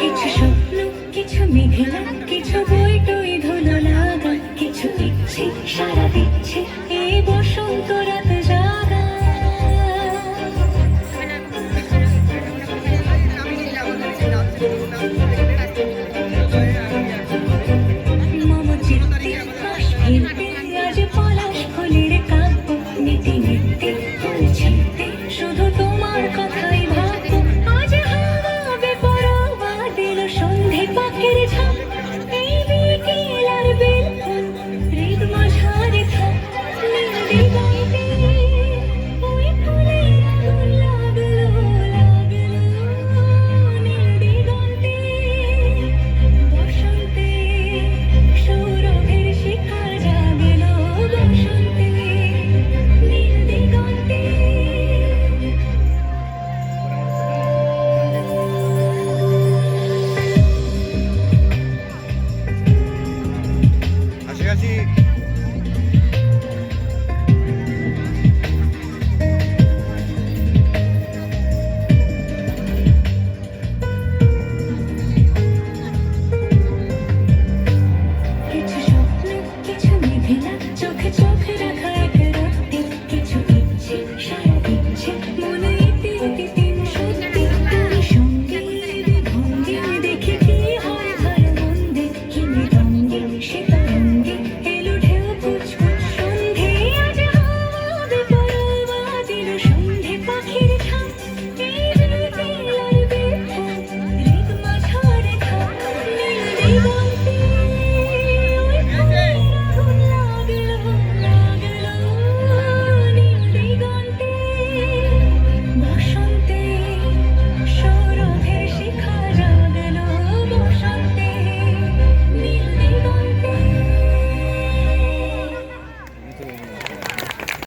কিছু স্বপ্ন, কিছু মেঘলা, কিছু বই টই ধুলো লাগা, কিছু দিচ্ছে, সারা দিচ্ছে এই বসন্ত রাতে।